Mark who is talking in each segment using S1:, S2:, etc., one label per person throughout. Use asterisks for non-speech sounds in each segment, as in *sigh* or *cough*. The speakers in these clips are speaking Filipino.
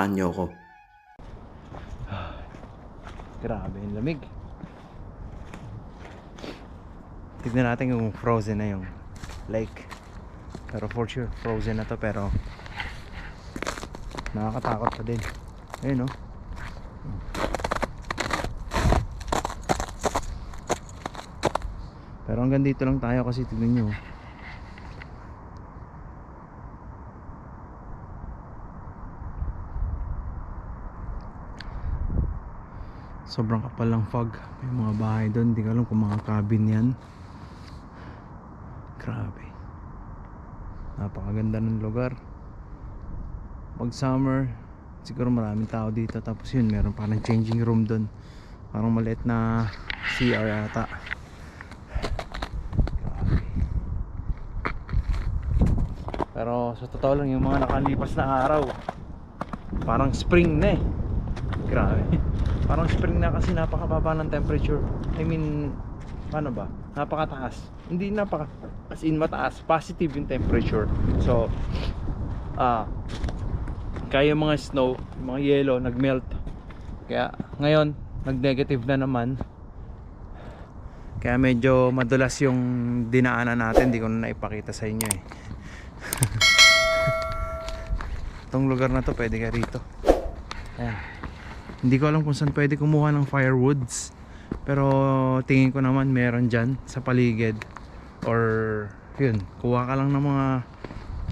S1: Samahan niyo ako.
S2: Grabe yung lamig. Tignan natin kung frozen na yung lake. Pero for sure, frozen na to pero nakakatakot pa din. Ayun oh. Pero hanggang dito lang tayo kasi tignan nyo. Sobrang kapal ng fog. May mga bahay doon. Hindi ko alam kung mga cabin yan. Grabe. Napakaganda ng lugar. Pag summer, siguro maraming tao dito. Tapos yun, meron parang changing room doon. Parang maliit na CR yata. Pero sa totoo lang, yung mga nakalipas na araw, parang spring na eh. Grabe. *laughs* Parang spring na kasi napakababa ng temperature. I mean, paano ba? Napakataas. Hindi napaka as in mataas, positive yung temperature. So, ah kaya yung mga snow, mga yellow nagmelt. Kaya ngayon, nag-negative na naman. Kaya medyo madulas yung dinaanan natin, hindi ko na naipakita sa inyo eh. *laughs* Itong lugar na to, pwede ka rito. Ayan. Hindi ko alam kung saan pwede kumuha ng firewoods. Pero tingin ko naman meron dyan sa paligid. Or yun, kuha ka lang ng mga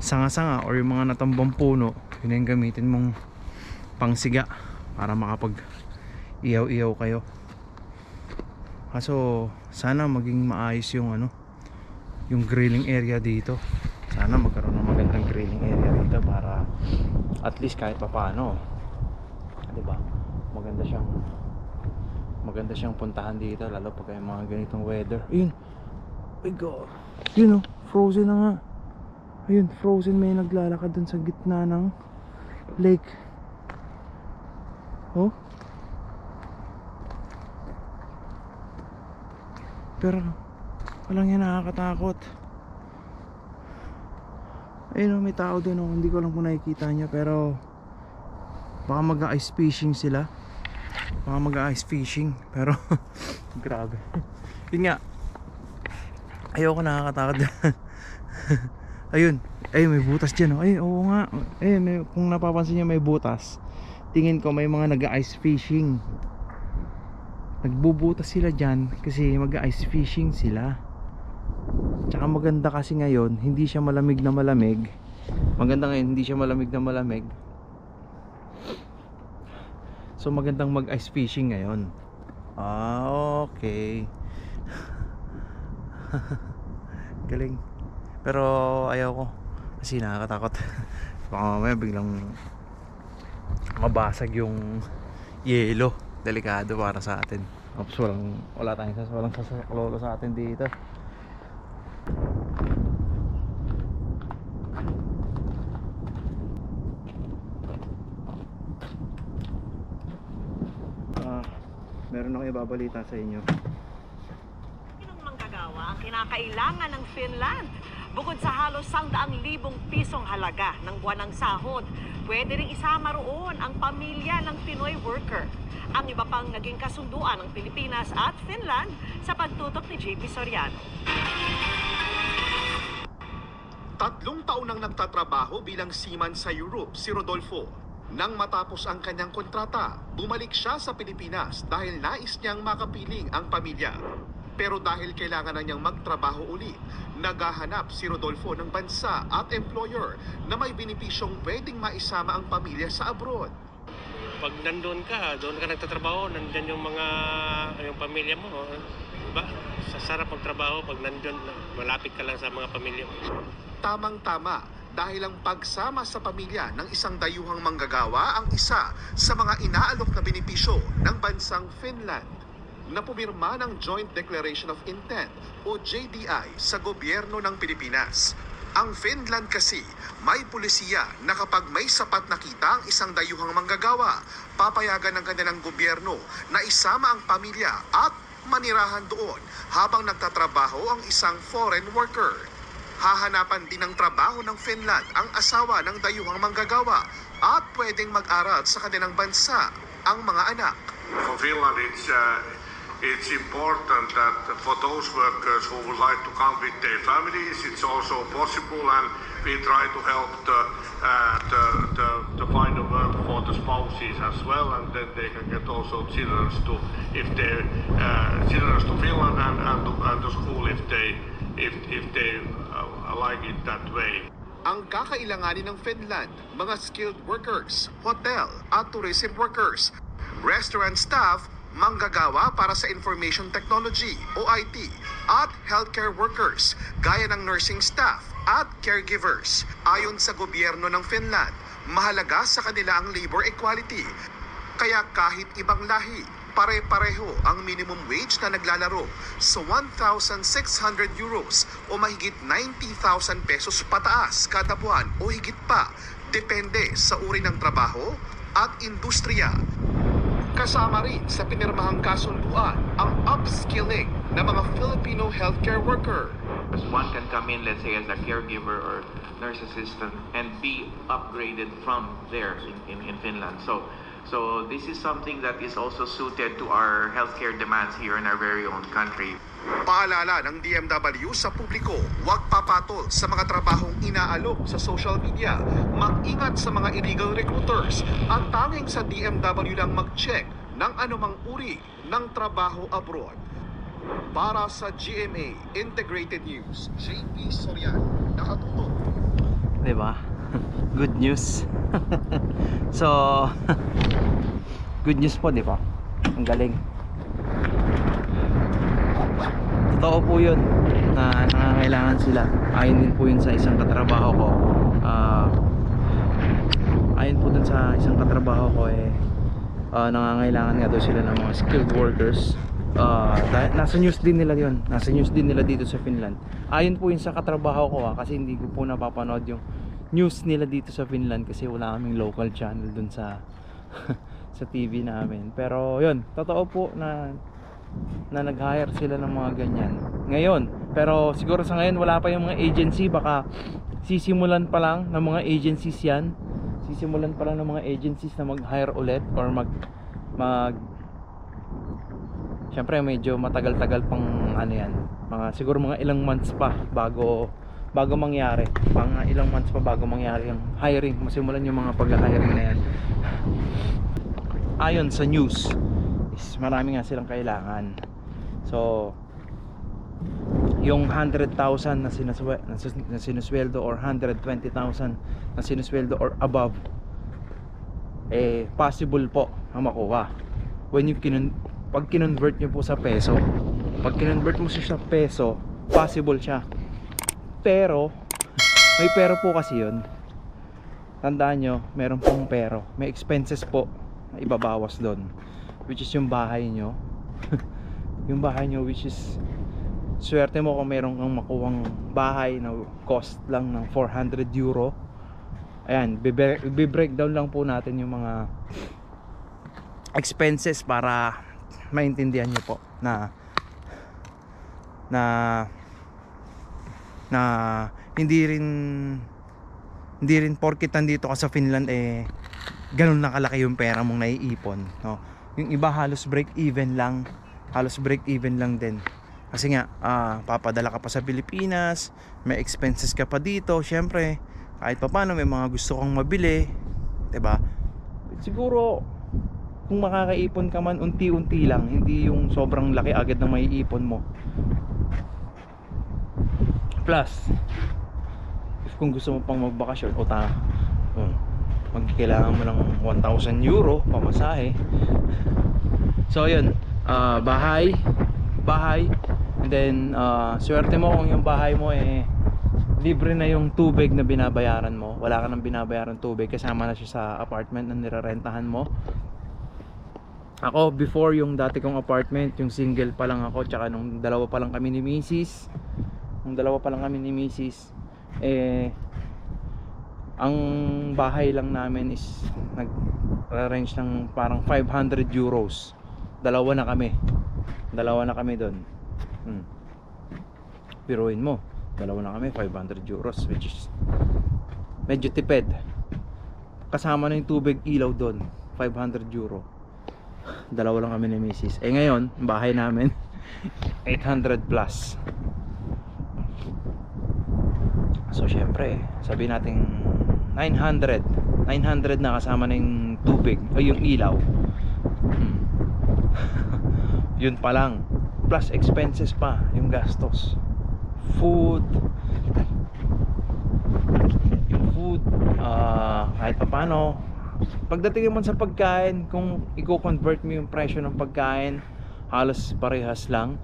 S2: sanga-sanga or yung mga natambang puno. Yun yung gamitin mong pangsiga para makapag iyaw-iyaw kayo. Kaso sana maging maayos yung ano, yung grilling area dito. Sana magkaroon ng magandang grilling area dito para at least kahit papaano 'di ba? Maganda siyang maganda siyang puntahan dito lalo pag may mga ganitong weather. Ayun. My God. Yun oh, frozen na nga. Ayun, frozen may naglalakad dun sa gitna ng lake. Oh. Pero walang yan nakakatakot. Ayun oh, may tao dun oh. Hindi ko lang kung nakikita niya pero baka mag-ice fishing sila. Baka mag-ice fishing pero *laughs* grabe. Yun nga. Ayoko nakakatakot. *laughs* Ayun. Ayun may butas dyan oh. ay oo nga. Ayun may, kung napapansin niyo may butas. Tingin ko may mga nag-ice fishing. Nagbubutas sila dyan kasi mag-ice fishing sila. Tsaka maganda kasi ngayon hindi siya malamig na malamig. Maganda ngayon hindi siya malamig na malamig So magandang mag ice fishing ngayon. Ah, okay. *laughs* Galing. Pero ayaw ko kasi nakakatakot. *laughs* Baka mamaya biglang mabasag yung yelo. Delikado para sa atin. Ops, walang wala tayong sas, walang sasaklolo sa atin dito. Ah, meron ako ibabalita sa inyo.
S3: ng manggagawa ang kinakailangan ng Finland. Bukod sa halos sangdaang libong pisong halaga ng buwan ng sahod, pwede rin isama roon ang pamilya ng Pinoy worker. Ang iba pang naging kasunduan ng Pilipinas at Finland sa pagtutok ni JP Soriano.
S4: Tatlong taon nang nagtatrabaho bilang seaman sa Europe si Rodolfo. Nang matapos ang kanyang kontrata, bumalik siya sa Pilipinas dahil nais niyang makapiling ang pamilya. Pero dahil kailangan na niyang magtrabaho ulit, naghahanap si Rodolfo ng bansa at employer na may binipisyong pwedeng maisama ang pamilya sa abroad.
S5: pag nandun ka, doon ka nagtatrabaho, nandyan yung mga, yung pamilya mo. Diba? Sasarap magtrabaho pag nandun, malapit ka lang sa mga pamilya mo.
S4: Tamang-tama dahil ang pagsama sa pamilya ng isang dayuhang manggagawa ang isa sa mga inaalok na benepisyo ng bansang Finland na pumirma ng Joint Declaration of Intent o JDI sa gobyerno ng Pilipinas. Ang Finland kasi may pulisiya na kapag may sapat na kita ang isang dayuhang manggagawa, papayagan ng kanilang gobyerno na isama ang pamilya at manirahan doon habang nagtatrabaho ang isang foreign worker. Hahanapan din ng trabaho ng Finland ang asawa ng dayuhang manggagawa at pwedeng mag-aral sa kanilang bansa ang mga anak.
S1: For Finland, it's uh, it's important that for those workers who would like to come with their families, it's also possible, and we try to help the uh, the, the, the find a work for the spouses as well, and then they can get also children to if they uh, children to Finland and, and, to, and to school if they if if they like it that way.
S4: Ang kakailanganin ng Finland, mga skilled workers, hotel at tourism workers, restaurant staff, manggagawa para sa information technology o IT, at healthcare workers, gaya ng nursing staff at caregivers. Ayon sa gobyerno ng Finland, mahalaga sa kanila ang labor equality. Kaya kahit ibang lahi, pare-pareho ang minimum wage na naglalaro sa 1,600 euros o mahigit 90,000 pesos pataas kada buwan o higit pa, depende sa uri ng trabaho at industriya. Kasama rin sa pinirmahang kasunduan ang upskilling ng mga Filipino healthcare worker.
S6: Because one can come in, let's say, as a caregiver or nurse assistant and be upgraded from there in, in, in Finland. So, so this is something that is also suited to our healthcare demands here in our very own country.
S4: Paalala ng DMW sa publiko, huwag papatol sa mga trabahong inaalok sa social media. Mag-ingat sa mga illegal recruiters at tanging sa DMW lang mag-check ng anumang uri ng trabaho abroad. Para sa GMA Integrated News, JP Soriano, nakatutok.
S2: 'Di ba? *laughs* Good news. *laughs* so *laughs* good news po, 'di ba? Ang galing. Totoo po 'yun na nangangailangan sila. Ayon din po 'yun sa isang katrabaho ko. Ah ayon po dun sa isang katrabaho ko eh ah, nangangailangan nga daw sila ng mga skilled workers dahil nasa news din nila yon nasa news din nila dito sa Finland ayon po yun sa katrabaho ko ah, kasi hindi ko po napapanood yung news nila dito sa Finland kasi wala kaming local channel dun sa *laughs* sa TV namin. Pero yun totoo po na na nag-hire sila ng mga ganyan. Ngayon pero siguro sa ngayon wala pa yung mga agency. Baka sisimulan pa lang ng mga agencies yan. Sisimulan pa lang ng mga agencies na mag-hire ulit or mag mag Siyempre medyo matagal-tagal pang ano yan. Mga siguro mga ilang months pa bago bago mangyari. Mga ilang months pa bago mangyari yung hiring. Masimulan yung mga pag-hiring na yan. Ayon sa news is marami nga silang kailangan. So yung 100,000 na, sinaswe, na, sinusweldo or 120,000 na sinusweldo or above eh possible po na makuha. When you kin pag kinonvert nyo po sa peso pag kinonvert mo siya sa peso possible siya pero may pero po kasi yun. Tandaan nyo meron pong pero. May expenses po na ibabawas doon which is yung bahay nyo. *laughs* Yung bahay nyo which is swerte mo kung meron kang makuwang bahay na cost lang ng 400 euro. Ayan bibre- bi-breakdown lang po natin yung mga expenses para maintindihan nyo po na na na hindi rin hindi rin porkit nandito ka sa Finland eh ganun na kalaki yung pera mong naiipon no? Yung iba halos break even lang halos break even lang din. Kasi nga ah, papadala ka pa sa Pilipinas may expenses ka pa dito syempre kahit pa paano may mga gusto kang mabili ba siguro kung makakaipon ka man unti-unti lang hindi yung sobrang laki agad na maiipon mo plus. If kung gusto mo pang magbakasyon o ta um, magkailangan mo ng 1,000 euro pamasahe. So yun. Ah, bahay. Bahay. And then ah, swerte mo kung yung bahay mo eh libre na yung tubig na binabayaran mo. Wala ka nang binabayaran tubig. Kasama na siya sa apartment na nirarentahan mo. Ako before yung dati kong apartment yung single pa lang ako tsaka nung dalawa pa lang kami ni Mrs. nung dalawa pa lang kami ni Mrs. eh ang bahay lang namin is nag range ng parang 500 euros dalawa na kami dalawa na kami doon hmm. piruin mo dalawa na kami 500 euros which is medyo tipid kasama na yung tubig ilaw doon 500 euro dalawa lang kami ni Mrs. eh ngayon bahay namin *laughs* 800 plus so syempre sabi natin 900 900 na kasama na yung tubig o yung ilaw. Hmm. *laughs* yun pa lang. Plus expenses pa yung gastos. Food. Yung food ah kahit pa paano pagdating naman sa pagkain kung i-convert mo yung presyo ng pagkain halos parehas lang.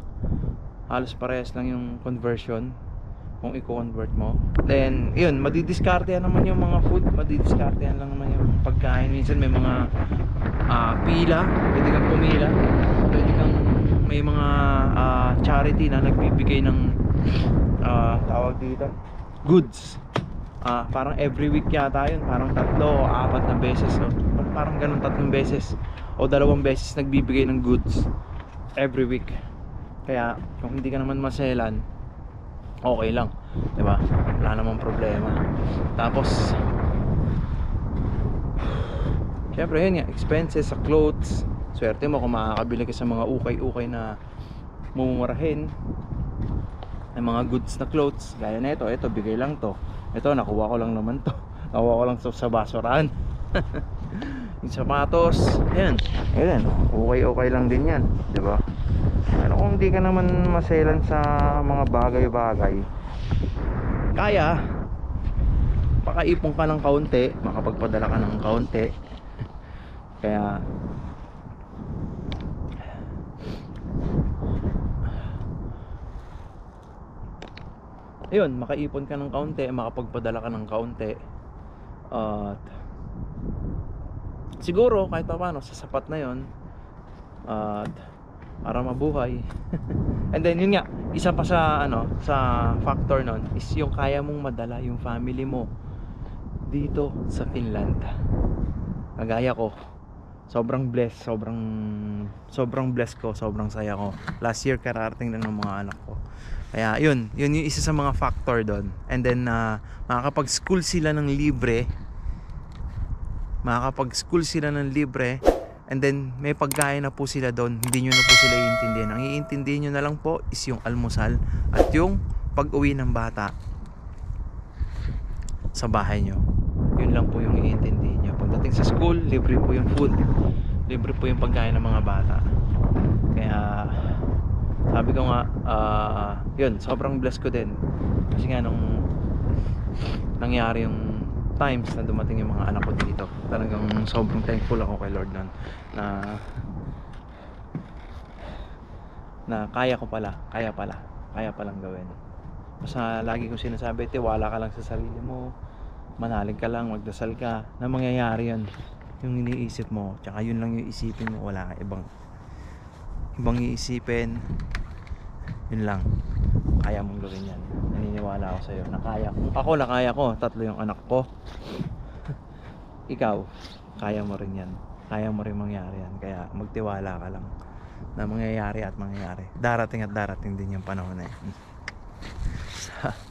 S2: Halos parehas lang yung conversion kung i-convert mo. Then yun madidiskartehan naman yung mga food. Madidiskartehan lang naman yung pagkain. Minsan may mga ah, pila. Pwede kang pumila. Pwede kang may mga ah, charity na nagbibigay ng ah, tawag dito? Goods. Ah, parang every week yata yun. Parang tatlo o apat na beses no? parang ganun tatlong beses o dalawang beses nagbibigay ng goods every week. Kaya kung hindi ka naman maselan okay lang 'di ba wala namang problema. Tapos syempre yun nga expenses sa clothes. Swerte mo kung makakabili ka sa mga ukay-ukay na mumurahin ng mga goods na clothes. Gaya na ito ito bigay lang to. Ito nakuha ko lang naman to. *laughs* Nakuha ko lang to sa basurahan *laughs* yung sapatos yan yan okay okay lang din yan di ba kung di ka naman maselan sa mga bagay-bagay. Kaya pakaipon ka ng kaunti makapagpadala ka ng kaunti. Kaya yun makaipon ka ng kaunti makapagpadala ka ng kaunti. At siguro kahit pa paano sa sapat na yon at para mabuhay. *laughs* And then yun nga isa pa sa ano sa factor nun is yung kaya mong madala yung family mo dito sa Finland. Kagaya ko. Sobrang blessed sobrang sobrang blessed ko sobrang saya ko. Last year kararating lang ng mga anak ko. Kaya yun yun yung isa sa mga factor doon and then uh, makakapag school sila ng libre. Makakapag school sila ng libre and then may pagkain na po sila doon. Hindi nyo na po sila iintindihan ang iintindihan nyo na lang po is yung almusal at yung pag uwi ng bata sa bahay nyo. Yun lang po yung iintindihan nyo. Pagdating sa school libre po yung food. Libre po yung pagkain ng mga bata. Kaya sabi ko nga ah, yun sobrang blessed ko din. Kasi nga nung nangyari yung times na dumating yung mga anak ko dito. Talagang sobrang thankful ako kay Lord nun na na kaya ko pala kaya pala kaya palang gawin. Basta lagi ko sinasabi tiwala ka lang sa sarili mo manalig ka lang magdasal ka na mangyayari yun. Yung iniisip mo tsaka yun lang yung isipin mo wala ka ibang ibang iisipin. Yun lang. Kaya mong gawin yan naniniwala ako sa'yo na kaya ko. Ako na kaya ko. Tatlo yung anak ko. *laughs* Ikaw kaya mo rin yan. Kaya mo rin mangyari yan. Kaya magtiwala ka lang na mangyayari at mangyayari. Darating at darating din yung panahon na yan *laughs*